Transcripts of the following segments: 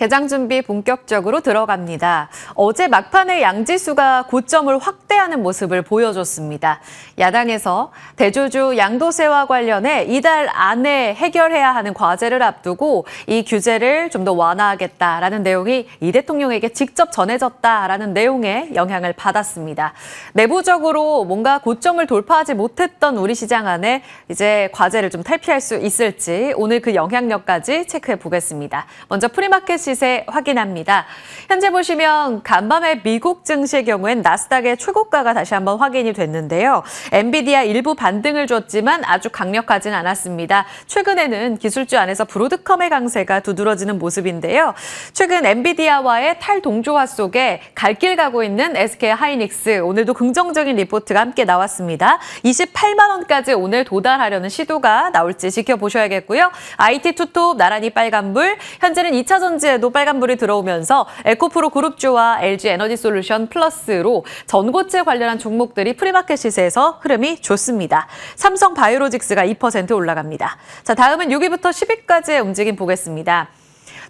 개장 준비 본격적으로 들어갑니다. 어제 막판에 양지수가 고점을 확대하는 모습을 보여줬습니다. 야당에서 대조주 양도세와 관련해 이달 안에 해결해야 하는 과제를 앞두고 이 규제를 좀 더 완화하겠다라는 내용이 이 대통령에게 직접 전해졌다라는 내용의 영향을 받았습니다. 내부적으로 뭔가 고점을 돌파하지 못했던 우리 시장 안에 이제 과제를 좀 탈피할 수 있을지 오늘 그 영향력까지 체크해 보겠습니다. 먼저 프리마켓 시세 확인합니다. 현재 보시면 간밤에 미국 증시의 경우엔 나스닥의 최고가가 다시 한번 확인이 됐는데요. 엔비디아 일부 반등을 줬지만 아주 강력하진 않았습니다. 최근에는 기술주 안에서 브로드컴의 강세가 두드러지는 모습인데요. 최근 엔비디아와의 탈동조화 속에 갈 길 가고 있는 SK 하이닉스 오늘도 긍정적인 리포트가 함께 나왔습니다. 28만 원까지 오늘 도달하려는 시도가 나올지 지켜보셔야겠고요. IT 투톱 나란히 빨간불, 현재는 2차 전지에 도 빨간불이 들어오면서 에코프로 그룹주와 LG 에너지 솔루션 플러스로 전고체 관련한 종목들이 프리마켓 시세에서 흐름이 좋습니다. 삼성 바이오로직스가 2% 올라갑니다. 자, 다음은 6위부터 10위까지의 움직임 보겠습니다.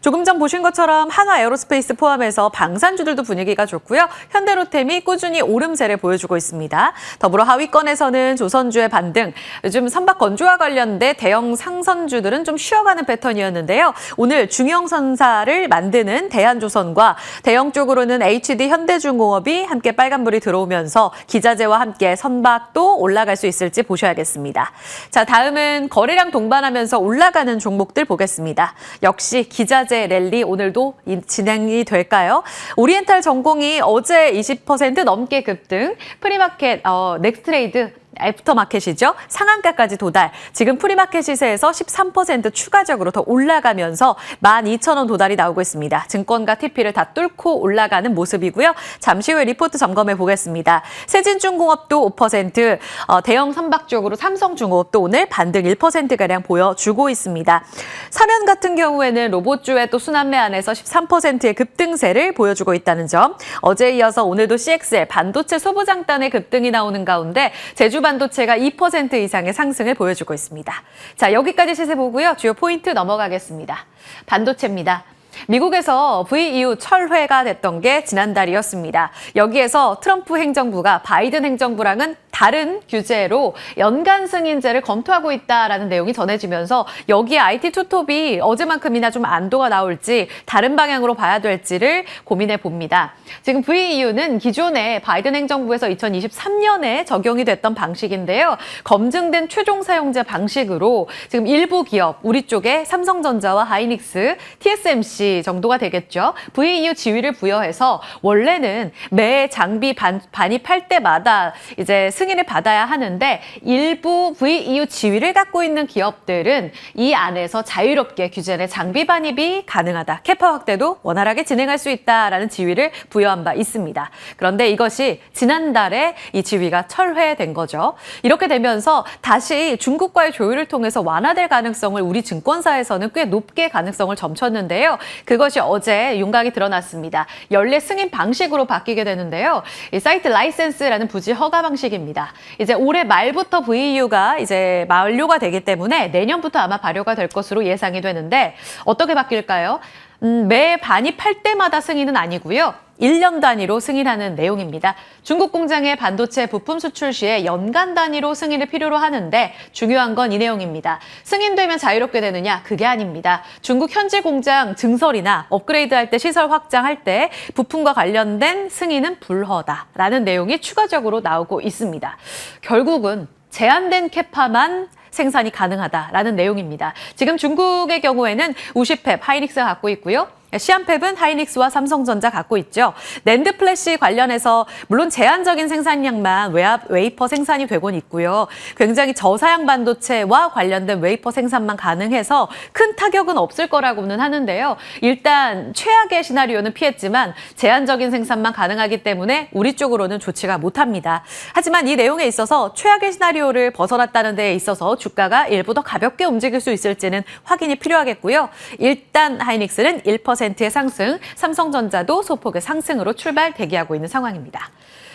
조금 전 보신 것처럼 한화 에어로스페이스 포함해서 방산주들도 분위기가 좋고요. 현대로템이 꾸준히 오름세를 보여주고 있습니다. 더불어 하위권에서는 조선주의 반등, 요즘 선박 건조와 관련된 대형 상선주들은 좀 쉬어가는 패턴이었는데요. 오늘 중형선사를 만드는 대한조선과 대형 쪽으로는 HD 현대중공업이 함께 빨간불이 들어오면서 기자재와 함께 선박도 올라갈 수 있을지 보셔야겠습니다. 자, 다음은 거래량 동반하면서 올라가는 종목들 보겠습니다. 역시 기자재 랠리 오늘도 이- 진행이 될까요? 오리엔탈 전공이 어제 20% 넘게 급등, 프리마켓, 어, 넥스트레이드 애프터마켓이죠. 상한가까지 도달. 지금 프리마켓 시세에서 13% 추가적으로 더 올라가면서 12,000원 도달이 나오고 있습니다. 증권과 TP를 다 뚫고 올라가는 모습이고요. 잠시 후에 리포트 점검해 보겠습니다. 세진중공업도 5%, 어, 대형 선박 쪽으로 삼성중공업도 오늘 반등 1%가량 보여주고 있습니다. 사면 같은 경우에는 로봇주의 또 순환매 안에서 13%의 급등세를 보여주고 있다는 점. 어제 이어서 오늘도 CXL 반도체 소부장단의 급등이 나오는 가운데 제주 반도체가 2% 이상의 상승을 보여주고 있습니다. 자, 여기까지 시세 보고요. 주요 포인트 넘어가겠습니다. 반도체입니다. 미국에서 VEU 철회가 됐던 게 지난달이었습니다. 여기에서 트럼프 행정부가 바이든 행정부랑은 다른 규제로 연간 승인제를 검토하고 있다라는 내용이 전해지면서 여기에 IT 투톱이 어제만큼이나 좀 안도가 나올지 다른 방향으로 봐야 될지를 고민해 봅니다. 지금 VEU는 기존에 바이든 행정부에서 2023년에 적용이 됐던 방식인데요. 검증된 최종 사용자 방식으로 지금 일부 기업, 우리 쪽에 삼성전자와 하이닉스, TSMC 정도가 되겠죠. VEU 지위를 부여해서 원래는 매 장비 반, 반입할 때마다 이제 승인 을 받아야 하는데 일부 VEU 지위를 갖고 있는 기업들은 이 안에서 자유롭게 규제 내 장비 반입이 가능하다. 캐파 확대도 원활하게 진행할 수 있다라는 지위를 부여한 바 있습니다. 그런데 이것이 지난달에 이 지위가 철회된 거죠. 이렇게 되면서 다시 중국과의 조율을 통해서 완화될 가능성을 우리 증권사에서는 꽤 높게 가능성을 점쳤는데요. 그것이 어제 윤곽이 드러났습니다. 연례 승인 방식으로 바뀌게 되는데요. 이 사이트 라이센스라는 부지 허가 방식입니다. 이제 올해 말부터 VEU가 이제 만료가 되기 때문에 내년부터 아마 발효가 될 것으로 예상이 되는데 어떻게 바뀔까요? 음, 매 반입할 때마다 승인은 아니고요. 1년 단위로 승인하는 내용입니다. 중국 공장의 반도체 부품 수출 시에 연간 단위로 승인을 필요로 하는데 중요한 건 이 내용입니다. 승인되면 자유롭게 되느냐? 그게 아닙니다. 중국 현지 공장 증설이나 업그레이드 할 때 시설 확장할 때 부품과 관련된 승인은 불허다라는 내용이 추가적으로 나오고 있습니다. 결국은 제한된 캐파만 생산이 가능하다라는 내용입니다. 지금 중국의 경우에는 우시펩, 하이닉스가 갖고 있고요. 시안펩은 하이닉스와 삼성전자 갖고 있죠. 낸드 플래시 관련해서 물론 제한적인 생산량만 웨압, 웨이퍼 생산이 되곤 있고요. 굉장히 저사양 반도체와 관련된 웨이퍼 생산만 가능해서 큰 타격은 없을 거라고는 하는데요. 일단 최악의 시나리오는 피했지만 제한적인 생산만 가능하기 때문에 우리 쪽으로는 좋지가 못합니다. 하지만 이 내용에 있어서 최악의 시나리오를 벗어났다는 데에 있어서 주가가 일부 더 가볍게 움직일 수 있을지는 확인이 필요하겠고요. 일단 하이닉스는 1%의 상승, 삼성전자도 소폭의 상승으로 출발 대기하고 있는 상황입니다.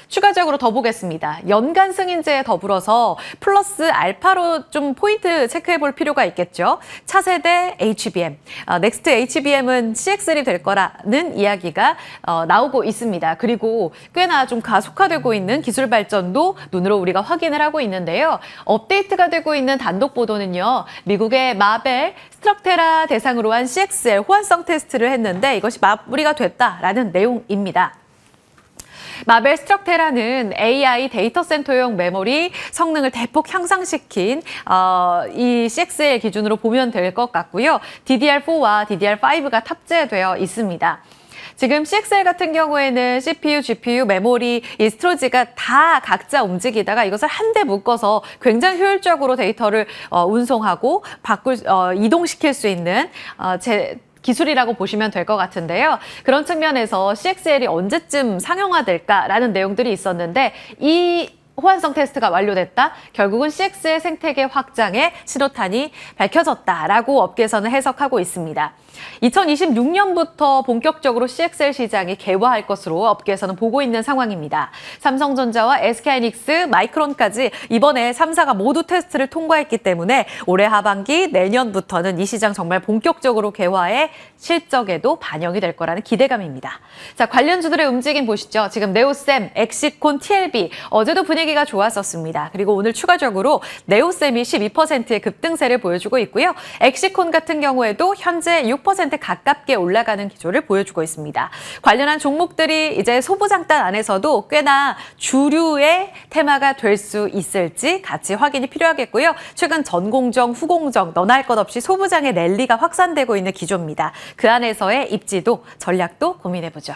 추가적으로 더 보겠습니다. 연간 승인제에 더불어서 플러스 알파로 좀 포인트 체크해 볼 필요가 있겠죠. 차세대 HBM, 어, 넥스트 HBM은 CX1이 될 거라는 이야기가 어, 나오고 있습니다. 그리고 꽤나 좀 가속화되고 있는 기술 발전도 눈으로 우리가 확인을 하고 있는데요. 업데이트가 되고 있는 단독 보도는요. 미국의 마벨, 스트럭테라 대상으로 한 CXL 호환성 테스트를 했는데 이것이 마무리가 됐다라는 내용입니다. 마벨 스트럭테라는 AI 데이터 센터용 메모리 성능을 대폭 향상시킨 어, 이 CXL 기준으로 보면 될 것 같고요. DDR4와 DDR5가 탑재되어 있습니다. 지금 CXL 같은 경우에는 CPU, GPU, 메모리, 이 스토리지가 다 각자 움직이다가 이것을 한데 묶어서 굉장히 효율적으로 데이터를 어, 운송하고 바꿀 어, 이동시킬 수 있는 어, 제 기술이라고 보시면 될 것 같은데요. 그런 측면에서 CXL이 언제쯤 상용화될까라는 내용들이 있었는데 이 호환성 테스트가 완료됐다. 결국은 CX의 생태계 확장에 신호탄이 밝혀졌다라고 업계에서는 해석하고 있습니다. 2026년부터 본격적으로 CXL 시장이 개화할 것으로 업계에서는 보고 있는 상황입니다. 삼성전자와 SK하이닉스, 마이크론까지 이번에 3사가 모두 테스트를 통과했기 때문에 올해 하반기 내년부터는 이 시장 정말 본격적으로 개화해 실적에도 반영이 될 거라는 기대감입니다. 자, 관련주들의 움직임 보시죠. 지금 네오셈, 엑시콘, TLB 어제도 분위기 가 좋았었습니다. 그리고 오늘 추가적으로 네오셈이 12%의 급등세를 보여주고 있고요. 엑시콘 같은 경우에도 현재 6% 가깝게 올라가는 기조를 보여주고 있습니다. 관련한 종목들이 이제 소부장단 안에서도 꽤나 주류의 테마가 될 수 있을지 같이 확인이 필요하겠고요. 최근 전공정, 후공정, 너나 할것 없이 소부장의 랠리가 확산되고 있는 기조입니다. 그 안에서의 입지도 전략도 고민해보죠.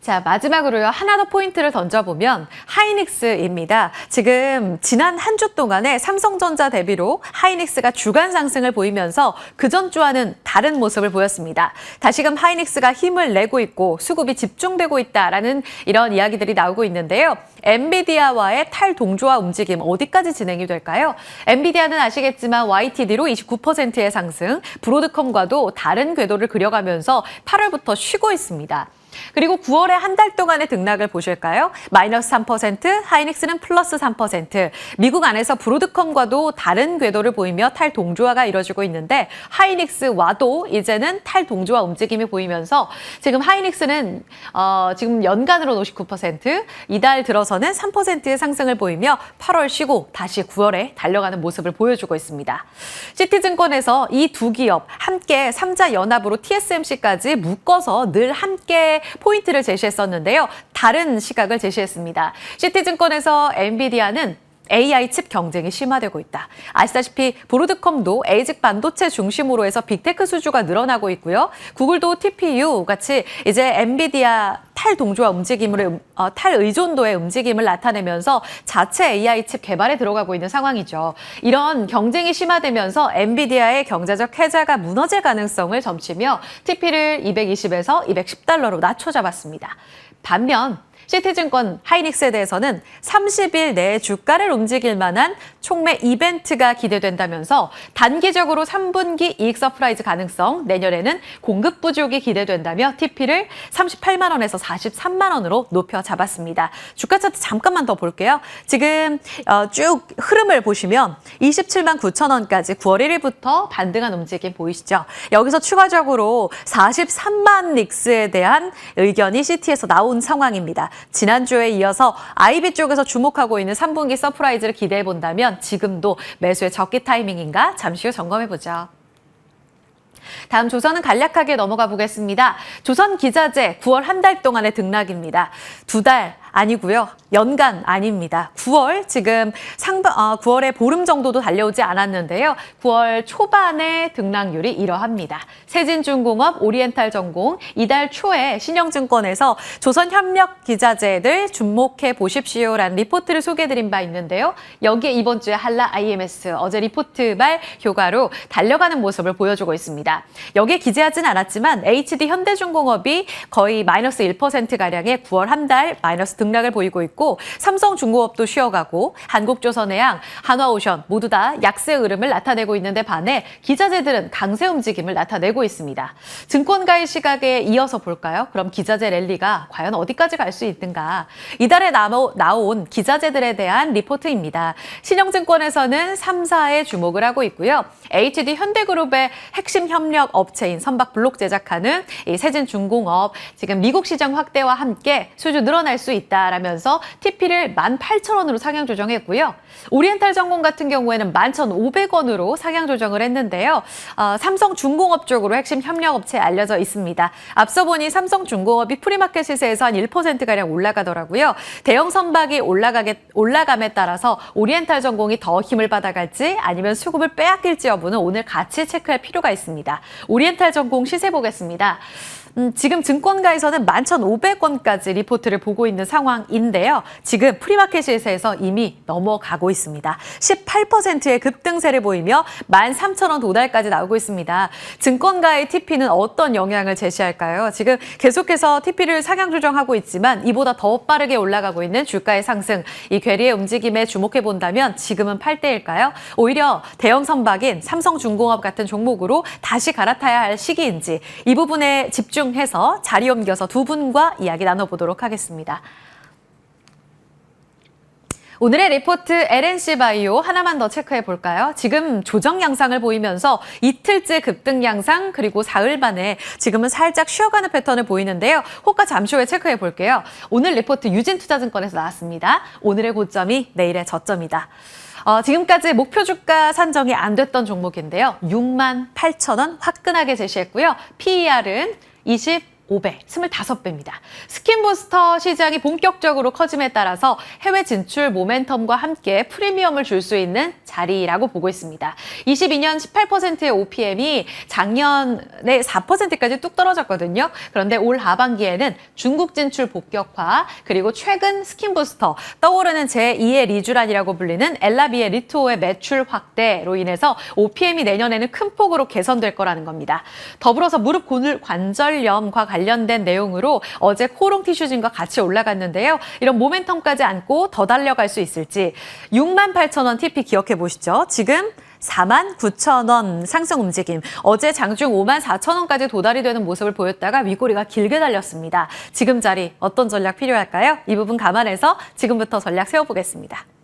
자, 마지막으로요. 하나 더 포인트를 던져보면 하이닉스입니다. 지금 지난 한 주 동안에 삼성전자 대비로 하이닉스가 주간 상승을 보이면서 그전 주와는 다른 모습을 보였습니다. 다시금 하이닉스가 힘을 내고 있고 수급이 집중되고 있다라는 이런 이야기들이 나오고 있는데요. 엔비디아와의 탈동조화 움직임 어디까지 진행이 될까요? 엔비디아는 아시겠지만 YTD로 29%의 상승, 브로드컴과도 다른 궤도를 그려가면서 8월부터 쉬고 있습니다. 그리고 9월에 한 달 동안의 등락을 보실까요? 마이너스 3%, 하이닉스는 플러스 3%. 미국 안에서 브로드컴과도 다른 궤도를 보이며 탈동조화가 이뤄지고 있는데 하이닉스와도 이제는 탈동조화 움직임이 보이면서 지금 하이닉스는 어, 지금 연간으로 59%, 이달 들어서는 3%의 상승을 보이며 8월 쉬고 다시 9월에 달려가는 모습을 보여주고 있습니다. 시티증권에서 이 두 기업 함께 삼자 연합으로 TSMC까지 묶어서 늘 함께 포인트를 제시했었는데요. 다른 시각을 제시했습니다. 시티증권에서 엔비디아는 AI 칩 경쟁이 심화되고 있다. 아시다시피 브로드컴도 에이직 반도체 중심으로 해서 빅테크 수주가 늘어나고 있고요. 구글도 TPU 같이 이제 엔비디아 탈동조화 움직임을 어, 탈의존도의 움직임을 나타내면서 자체 AI 칩 개발에 들어가고 있는 상황이죠. 이런 경쟁이 심화되면서 엔비디아의 경제적 해자가 무너질 가능성을 점치며 TP를 220에서 210달러로 낮춰 잡았습니다. 반면 시티증권 하이닉스에 대해서는 30일 내에 주가를 움직일 만한 촉매 이벤트가 기대된다면서 단기적으로 3분기 이익 서프라이즈 가능성, 내년에는 공급 부족이 기대된다며 TP를 38만 원에서 43만 원으로 높여 잡았습니다. 주가 차트 잠깐만 더 볼게요. 지금 어, 쭉 흐름을 보시면 27만 9천 원까지 9월 1일부터 반등한 움직임 보이시죠? 여기서 추가적으로 43만 닉스에 대한 의견이 시티에서 나온 상황입니다. 지난주에 이어서 아이비 쪽에서 주목하고 있는 3분기 서프라이즈를 기대해 본 다면 지금도 매수의 적기 타이밍인가 잠시 후 점검해 보죠. 다음 조선은 간략하게 넘어가 보겠습니다. 조선 기자재 9월 한 달 동안의 등락입니다. 두 달 아니고요. 연간 아닙니다. 9월 지금 상반 어, 9월에 보름 정도도 달려오지 않았는데요. 9월 초반에 등락률이 이러합니다. 세진중공업, 오리엔탈 전공 이달 초에 신영증권에서 조선협력 기자재들 주목해 보십시오라는 리포트를 소개해드린 바 있는데요. 여기에 이번 주에 한라 IMS 어제 리포트 발 효과로 달려가는 모습을 보여주고 있습니다. 여기에 기재하진 않았지만 HD 현대중공업이 거의 마이너스 1% 가량의 9월 한 달 마이너스 등락을 보이고 있고 삼성중공업도 쉬어가고 한국조선해양, 한화오션 모두 다 약세 흐름을 나타내고 있는데 반해 기자재들은 강세 움직임을 나타내고 있습니다. 증권가의 시각에 이어서 볼까요? 그럼 기자재 랠리가 과연 어디까지 갈 수 있는가? 이달에 나온 기자재들에 대한 리포트입니다. 신영증권에서는 3사에 주목을 하고 있고요. HD 현대그룹의 핵심 협력 업체인 선박 블록 제작하는 이 세진중공업 지금 미국 시장 확대와 함께 수주 늘어날 수 있다 라면서 TP를 18,000원으로 상향 조정했고요. 오리엔탈 전공 같은 경우에는 11,500원으로 상향 조정을 했는데요. 어, 삼성중공업 쪽으로 핵심 협력 업체 알려져 있습니다. 앞서 보니 삼성중공업이 프리마켓 시세에서 한 1%가량 올라가더라고요. 대형 선박이 올라가게, 올라감에 따라서 오리엔탈 전공이 더 힘을 받아갈지 아니면 수급을 빼앗길지 여부는 오늘 같이 체크할 필요가 있습니다. 오리엔탈 전공 시세 보겠습니다. 음, 지금 증권가에서는 11,500원까지 리포트를 보고 있는 상황인데요. 지금 프리마켓 시세에서 이미 넘어가고 있습니다. 18%의 급등세를 보이며 13,000원 도달까지 나오고 있습니다. 증권가의 TP는 어떤 영향을 제시할까요? 지금 계속해서 TP를 상향 조정하고 있지만 이보다 더 빠르게 올라가고 있는 주가의 상승, 이 괴리의 움직임에 주목해 본다면 지금은 8대일까요? 오히려 대형 선박인 삼성중공업 같은 종목으로 다시 갈아타야 할 시기인지 이 부분에 집중 해서 자리 옮겨서 두 분과 이야기 나눠보도록 하겠습니다. 오늘의 리포트 LNC 바이오 하나만 더 체크해 볼까요? 지금 조정 양상을 보이면서 이틀째 급등 양상 그리고 사흘 만에 지금은 살짝 쉬어가는 패턴을 보이는데요. 호가 잠시 후에 체크해 볼게요. 오늘 리포트 유진투자증권에서 나왔습니다. 오늘의 고점이 내일의 저점이다. 어, 지금까지 목표 주가 산정이 안 됐던 종목인데요. 6만 8천 원 화끈하게 제시했고요. PER은 20 5배, 25배입니다. 스킨부스터 시장이 본격적으로 커짐에 따라서 해외 진출 모멘텀과 함께 프리미엄을 줄 수 있는 자리라고 보고 있습니다. 22년 18%의 OPM이 작년에 4%까지 뚝 떨어졌거든요. 그런데 올 하반기에는 중국 진출 본격화, 그리고 최근 스킨부스터, 떠오르는 제2의 리쥬란이라고 불리는 엘라비의 리토의 매출 확대로 인해서 OPM이 내년에는 큰 폭으로 개선될 거라는 겁니다. 더불어서 무릎 고늘 관절염과 관련 된 내용으로 어제 코롱 티슈진과 같이 올라갔는데요. 이런 모멘텀까지 안고 더 달려갈 수 있을지 6만 8천 원 TP 기억해 보시죠. 지금 4만 9천 원 상승 움직임. 어제 장중 5만 4천 원까지 도달이 되는 모습을 보였다가 윗꼬리가 길게 달렸습니다. 지금 자리 어떤 전략 필요할까요? 이 부분 감안해서 지금부터 전략 세워보겠습니다.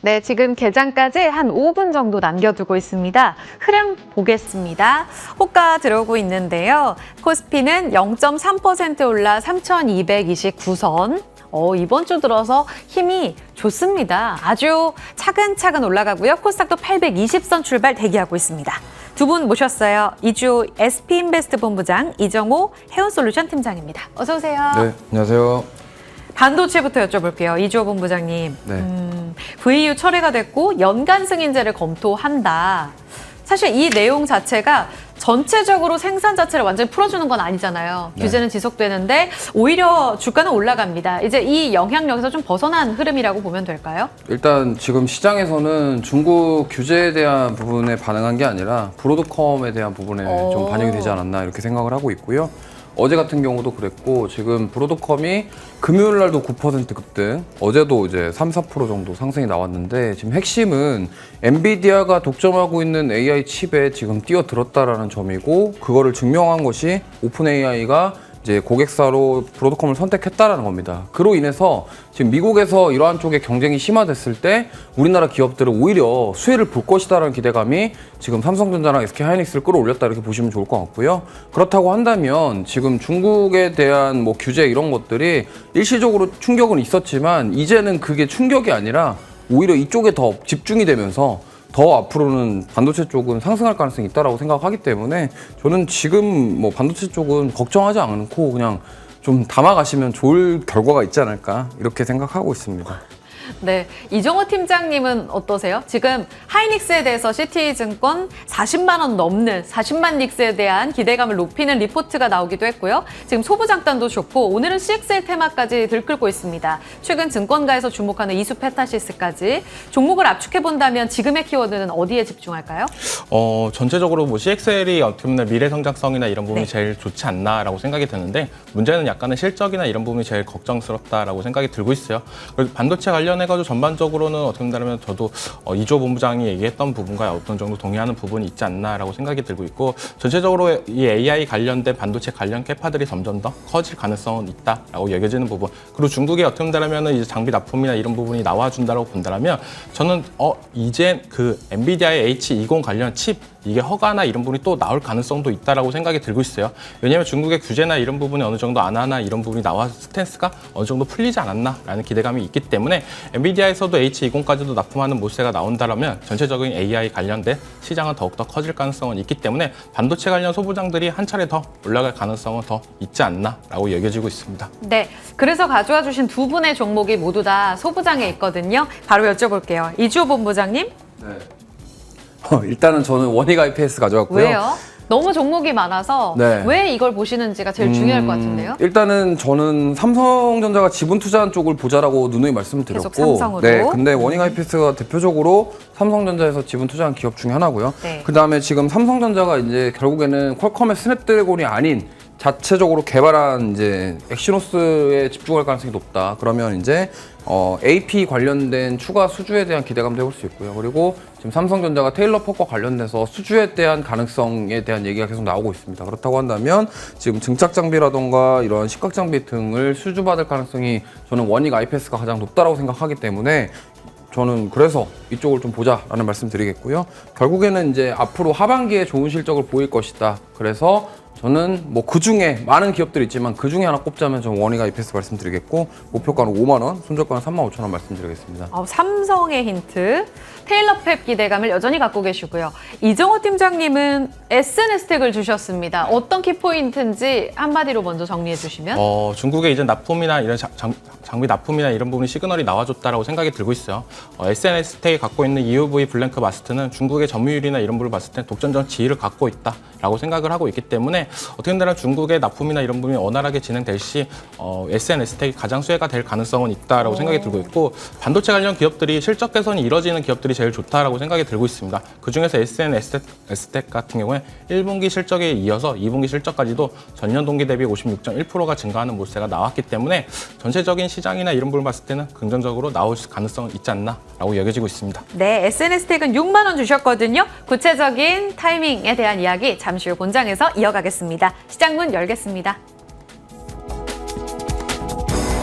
네, 지금 개장까지 한 5분 정도 남겨두고 있습니다. 흐름 보겠습니다. 호가 들어오고 있는데요. 코스피는 0.3% 올라 3,229선. 어, 이번 주 들어서 힘이 좋습니다. 아주 차근차근 올라가고요. 코스닥도 820선 출발 대기하고 있습니다. 두 분 모셨어요. 이주 SP인베스트 본부장 이정호 헤어솔루션 팀장입니다. 어서 오세요. 네, 안녕하세요. 반도체부터 여쭤볼게요. 이주호 본부장님. 네. 음, VU 철회가 됐고 연간 승인제를 검토한다. 사실 이 내용 자체가 전체적으로 생산 자체를 완전히 풀어주는 건 아니잖아요. 네. 규제는 지속되는데 오히려 주가는 올라갑니다. 이제 이 영향력에서 좀 벗어난 흐름이라고 보면 될까요? 일단 지금 시장에서는 중국 규제에 대한 부분에 반응한 게 아니라 브로드컴에 대한 부분에 오. 좀 반영이 되지 않았나 이렇게 생각을 하고 있고요. 어제 같은 경우도 그랬고 지금 브로드컴이 금요일 날도 9% 급등, 어제도 이제 3, 4% 정도 상승이 나왔는데 지금 핵심은 엔비디아가 독점하고 있는 AI 칩에 지금 뛰어들었다라는 점이고 그거를 증명한 것이 오픈 AI가 이제 고객사로 브로드컴을 선택했다라는 겁니다. 그로 인해서 지금 미국에서 이러한 쪽의 경쟁이 심화됐을 때 우리나라 기업들은 오히려 수혜를 볼 것이다라는 기대감이 지금 삼성전자랑 SK 하이닉스를 끌어올렸다 이렇게 보시면 좋을 것 같고요. 그렇다고 한다면 지금 중국에 대한 뭐 규제 이런 것들이 일시적으로 충격은 있었지만 이제는 그게 충격이 아니라 오히려 이쪽에 더 집중이 되면서 더 앞으로는 반도체 쪽은 상승할 가능성이 있다라고 생각하기 때문에 저는 지금 뭐 반도체 쪽은 걱정하지 않고 그냥 좀 담아가시면 좋을 결과가 있지 않을까 이렇게 생각하고 있습니다. 네, 이정호 팀장님은 어떠세요? 지금 하이닉스에 대해서 시티증권 40만 원 넘는 40만 닉스에 대한 기대감을 높이는 리포트가 나오기도 했고요. 지금 소부장단도 좋고 오늘은 CXL 테마까지 들끓고 있습니다. 최근 증권가에서 주목하는 이수 페타시스까지 종목을 압축해 본다면 지금의 키워드는 어디에 집중할까요? 어, 전체적으로 뭐 CXL이 어떻게 보면 미래 성장성이나 이런 부분이 네. 제일 좋지 않나라고 생각이 드는데 문제는 약간은 실적이나 이런 부분이 제일 걱정스럽다라고 생각이 들고 있어요. 그래서 반도체 관련해 가지고 전반적으로는 어떻게 본다면 저도 어, 이조 본부장이 얘기했던 부분과 어떤 정도 동의하는 부분이 있지 않나라고 생각이 들고 있고 전체적으로 이 AI 관련된 반도체 관련 캐파들이 점점 더 커질 가능성은 있다라고 여겨지는 부분. 그리고 중국의 어떻게 본다면 이제 장비 납품이나 이런 부분이 나와준다라고 본다면 저는 어 이제 그 엔비디아의 H20 관련 칩 이게 허가나 이런 부분이 또 나올 가능성도 있다라고 생각이 들고 있어요. 왜냐하면 중국의 규제나 이런 부분이 어느 정도 안 하나 이런 부분이 나와 스탠스가 어느 정도 풀리지 않았나라는 기대감이 있기 때문에 엔비디아에서도 H20까지도 납품하는 모세가 나온다라면 전체적인 AI 관련된 시장은 더욱더 커질 가능성은 있기 때문에 반도체 관련 소부장들이 한 차례 더 올라갈 가능성은 더 있지 않나라고 여겨지고 있습니다. 네, 그래서 가져와 주신 두 분의 종목이 모두 다 소부장에 있거든요. 바로 여쭤볼게요. 이주호 본부장님, 어, 일단은 저는 원익 IPS 가져왔고요. 왜요? 너무 종목이 많아서 네. 왜 이걸 보시는지가 제일 중요할 것 같은데요. 음, 일단은 저는 삼성전자가 지분 투자한 쪽을 보자라고 누누이 말씀드렸고, 계속 삼성으로. 네, 근데 워닝 IPS가 대표적으로 삼성전자에서 지분 투자한 기업 중에 하나고요. 네. 그 다음에 지금 삼성전자가 이제 결국에는 퀄컴의 스냅드래곤이 아닌 자체적으로 개발한 이제 엑시노스에 집중할 가능성이 높다. 그러면 이제 어, AP 관련된 추가 수주에 대한 기대감도 해볼 수 있고요. 그리고 지금 삼성전자가 테일러 퍽과 관련돼서 수주에 대한 가능성에 대한 얘기가 계속 나오고 있습니다. 그렇다고 한다면 지금 증착 장비라던가 이런 식각 장비 등을 수주받을 가능성이 저는 원익 IPS가 가장 높다라고 생각하기 때문에 저는 그래서 이쪽을 좀 보자라는 말씀 드리겠고요. 결국에는 이제 앞으로 하반기에 좋은 실적을 보일 것이다. 그래서 저는 뭐 그 중에 많은 기업들이 있지만 그 중에 하나 꼽자면 저는 원익 IPS 말씀드리겠고 목표가는 5만 원, 손절가는 3만 5천 원 말씀드리겠습니다. 어, 삼성의 힌트, 테일러 팹 기대감을 여전히 갖고 계시고요. 이정호 팀장님은 SNS 텍을 주셨습니다. 어떤 키포인트인지 한마디로 먼저 정리해 주시면. 어, 중국의 이제 납품이나 이런 장, 장, 장비 납품이나 이런 부분이 시그널이 나와줬다라고 생각이 들고 있어요. 어, SNS 텍이 갖고 있는 EUV 블랭크 마스트는 중국의 점유율이나 이런 부분을 봤을 때 독점적 지위를 갖고 있다라고 생각을 하고 있기 때문에 어떻게 된다면 중국의 납품이나 이런 부분이 원활하게 진행될 시 어, SNS 텍이 가장 수혜가 될 가능성은 있다라고 생각이 들고 있고 반도체 관련 기업들이 실적 개선이 이뤄지는 기업들이 제일 좋다라고 생각이 들고 있습니다. 그 중에서 SNS 텍 같은 경우에 1분기 실적에 이어서 2분기 실적까지도 전년 동기 대비 56.1%가 증가하는 모세가 나왔기 때문에 전체적인 시장이나 이런 부분을 봤을 때는 긍정적으로 나올 가능성은 있지 않나라고 여겨지고 있습니다. 네, SNS 텍은 6만 원 주셨거든요. 구체적인 타이밍에 대한 이야기 잠시 후 본장에서 이어가겠 습니다. 시장문 열겠습니다.